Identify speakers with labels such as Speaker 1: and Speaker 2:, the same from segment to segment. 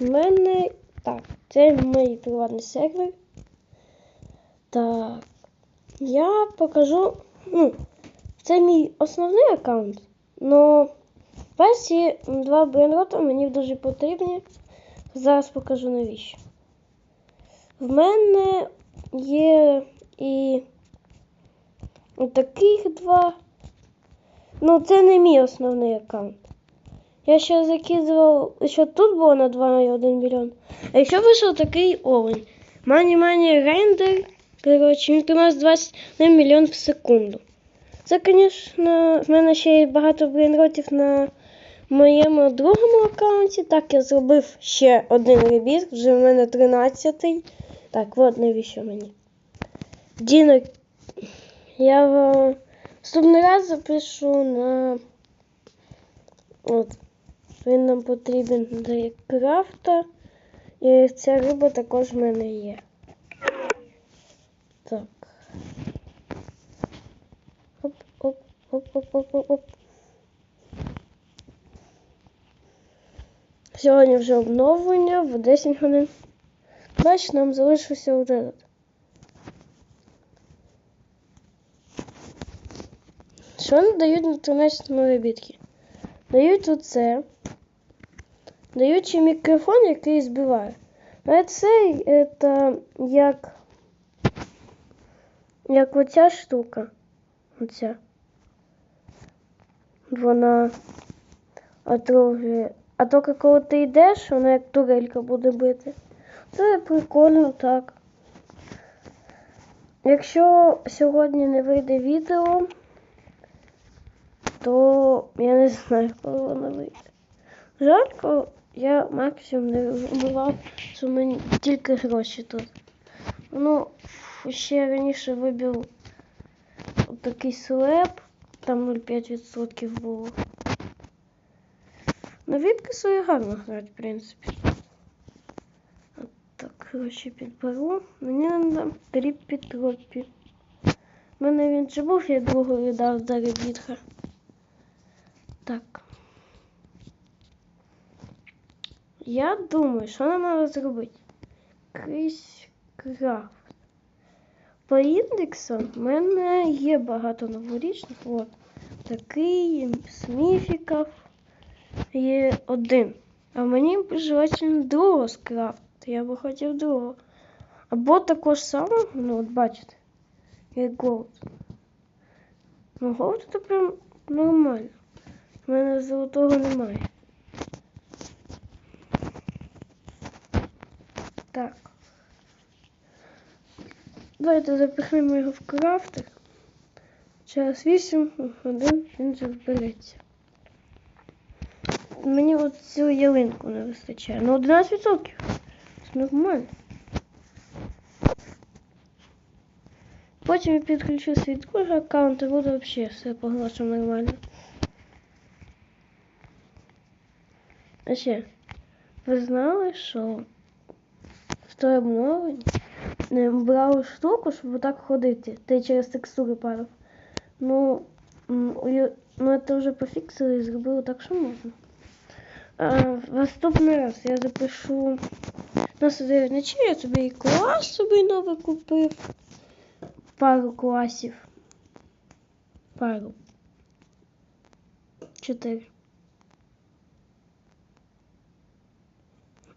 Speaker 1: в мене. Так, це мій приватний сервер. Так. Я покажу. Ну, це мій основний аккаунт. Но перші два брейнрота мені дуже потрібні. Зараз покажу навіщо. В мене є і таких два. Ну, це не мій основний аккаунт. Я ще закидував, що тут було на 2,1 мільйон. А якщо вийшов такий олень. Мані мані рендер. Коротше, він приносить 21 мільйон в секунду. Це, звісно, в мене ще є багато брейнротів на моєму другому аккаунті. Так, я зробив ще один ребіт, вже в мене 13-й. Так, от навіщо мені. Діно. Я в наступний раз запишу на. От. Він нам потрібен для крафта. І ця риба також в мене є. Так. Оп, оп, оп, оп, оп, оп, оп. Сьогодні вже обновлення в 10 годин. Бач, нам залишився один. Що нам дають на 13 вибітки? Дають оце. Ще мікрофон, який збиває. А цей це як як оця штука. Оця. Вона отруює. А тільки коли ти йдеш, вона як турелька буде бити. Це прикольно так. Якщо сьогодні не вийде відео, то я не знаю, коли воно вийде. Жарко я максимум не вбивав, що мені тільки гроші тут. Ну, ще раніше вибив такий слеп, там 0,5% було. На відки свої гарно грають, в принципі. От так, гроші підберу. Мені треба три підтропі. У мене він же був, я другу віддав за ребітха. Я думаю, що нам треба зробити? Крізь крафт. По індексам в мене є багато новорічних. От. Такий сміфіків є один. А мені б другого скрафтити. Я би хотів другого. Або також самого, ну от бачите, як голд. Ну, голд це прям нормально. У мене золотого немає. Так. Давайте запихнемо його в крафтер. Через 8 годин він вже збереться. Мені от цю ялинку не вистачає. Ну 11%. Це нормально. Потім я підключу свій другий аккаунт і буде взагалі все по-грошам нормально. А ще, ви знали, що в той обновленні не брали штуку, щоб отак ходити. Ти через текстури падав. Ну, ну это вже пофіксили і зробили так, що можна. А, наступний раз я запишу на 9 ночі, я собі і клас собі новий купив. Пару класів. Пару. Чотири.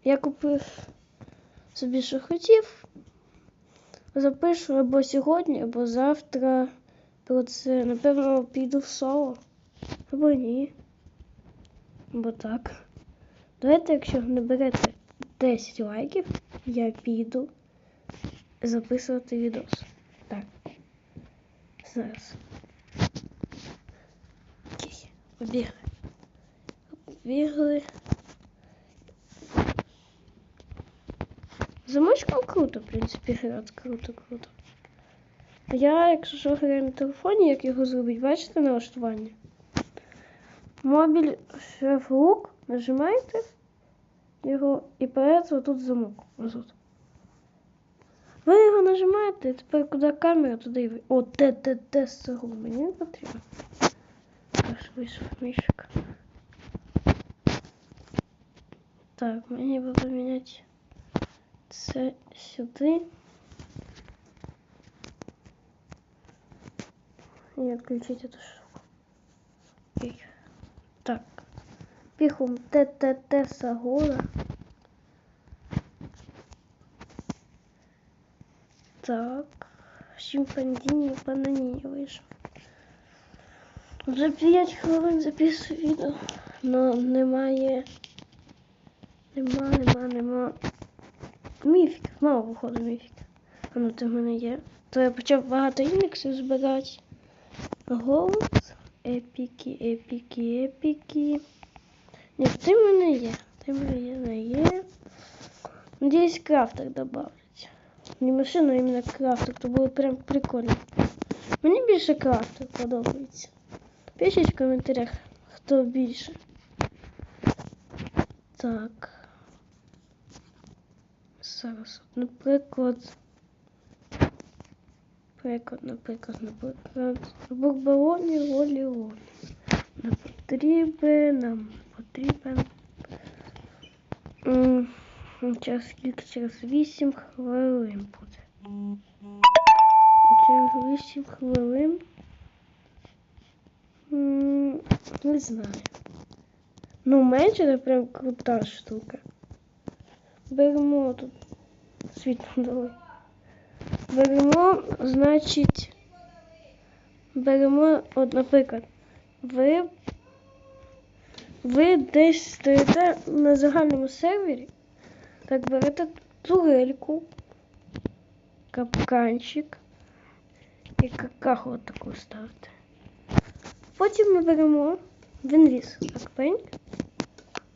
Speaker 1: Я купив собі, що хотів. Запишу або сьогодні, або завтра про це. Напевно, піду в соло. Або ні. Або так. Давайте, якщо не берете 10 лайків, я піду записувати відос. Так. Зараз. Окей. Побігли. Побігли. Замочком круто, в принципі, грати. Круто, круто. Я, якщо що граю на телефоні, як його зробити, бачите налаштування? Мобіль шеф лук, нажимаєте його і появиться тут замок. Ось тут. Ви його нажимаєте, тепер куди камера, туди і ви. О, те, те, те, сору, мені не потрібно. Аж вийшов мішок. Так, мені би поміняти це сюди. І відключити эту штуку. Так. Піхум ТТТ Сагора. Так. Шимпанзіні бананіні вийшов. Вже 5 хвилин записую відео. Но немає. Нема, нема, нема. Міфік. Мало виходить міфік. А ну це в мене є. То я почав багато індексів збирати. Голос. Епіки, епіки, епіки. Ні, ти в мене є. Ти в мене є, не є. Надіюсь, крафтер добавлять. Не машину, а іменно крафтер. То було прям прикольно. Мені більше крафтер подобається. Пишіть в коментарях, хто більше. Так. Зараз, наприклад. Приклад, наприклад, наприклад. Бурбалоні ролі ролі. Нам потрібен, нам потрібен. Через скільки? Через 8 хвилин буде. Через 8 хвилин. Не знаю. Ну, менше це прям крута штука. Беремо тут світло давай. Беремо, значить, беремо, от, наприклад, ви, ви десь стоїте на загальному сервері, так берете турельку, капканчик і какаху от таку ставите. Потім ми беремо в інвіз акпень,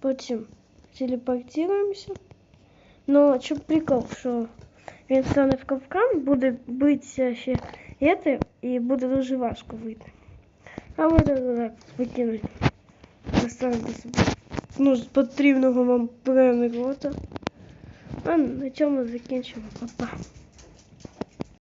Speaker 1: потім телепортуємося. Ну, щоб прикол, що він стане в капкан, буде битися ще це, і буде дуже важко вийти. А ви так спокійно достанете собі ну, з потрібного вам пренегота. А на цьому закінчимо. Па-па.